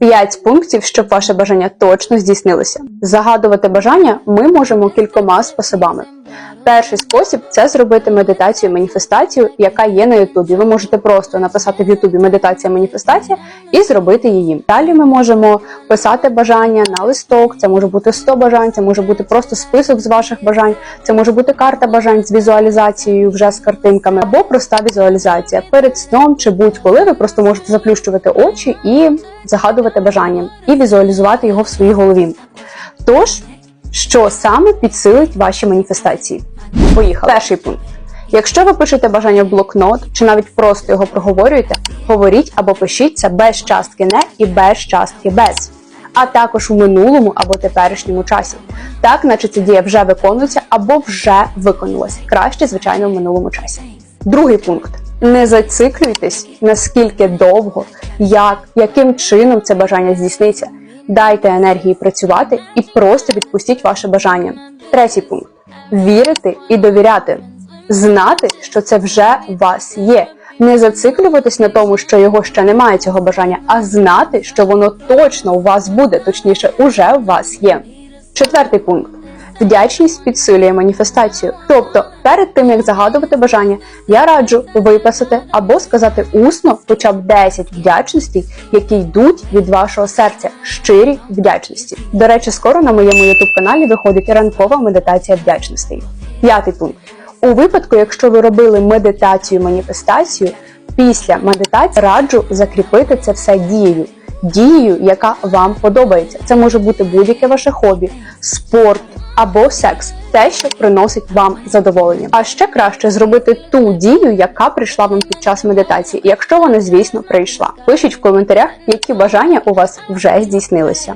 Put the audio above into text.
5 пунктів, щоб ваше бажання точно здійснилося. Загадувати бажання ми можемо кількома способами. Перший спосіб це зробити медитацію маніфестацію, яка є на Ютубі. Ви можете просто написати в Ютубі медитація маніфестація і зробити її. Далі ми можемо писати бажання на листок. Це може бути 100 бажань, це може бути просто список з ваших бажань, це може бути карта бажань з візуалізацією вже з картинками, або проста візуалізація. Перед сном чи будь-коли ви просто можете заплющувати очі і загадувати бажання, і візуалізувати його в своїй голові. Тож, що саме підсилить ваші маніфестації? Поїхали. Перший пункт. Якщо ви пишете бажання в блокнот, чи навіть просто його проговорюєте, говоріть або пишіть це без частки не і без частки без, а також у минулому або теперішньому часі. Так, наче ця дія вже виконується або вже виконалась. Краще, звичайно, в минулому часі. Другий пункт. Не зациклюйтесь, наскільки довго, як, яким чином це бажання здійсниться. Дайте енергії працювати і просто відпустіть ваше бажання. Третій пункт вірити і довіряти, знати, що це вже у вас є. Не зациклюватись на тому, що його ще немає цього бажання, а знати, що воно точно у вас буде, точніше, уже у вас є. Четвертий пункт. Вдячність підсилює маніфестацію. Тобто, перед тим як загадувати бажання, я раджу виписати або сказати усно хоча б 10 вдячностей, які йдуть від вашого серця, щирі вдячності. До речі, скоро на моєму youtube каналі виходить ранкова медитація вдячностей. П'ятий пункт. У випадку, якщо ви робили медитацію маніфестацію, після медитації раджу закріпити це все дією. Дією, яка вам подобається. Це може бути будь-яке ваше хобі, спорт або секс, те, що приносить вам задоволення. А ще краще зробити ту дію, яка прийшла вам під час медитації, якщо вона, звісно, прийшла. Пишіть в коментарях, які бажання у вас вже здійснилися.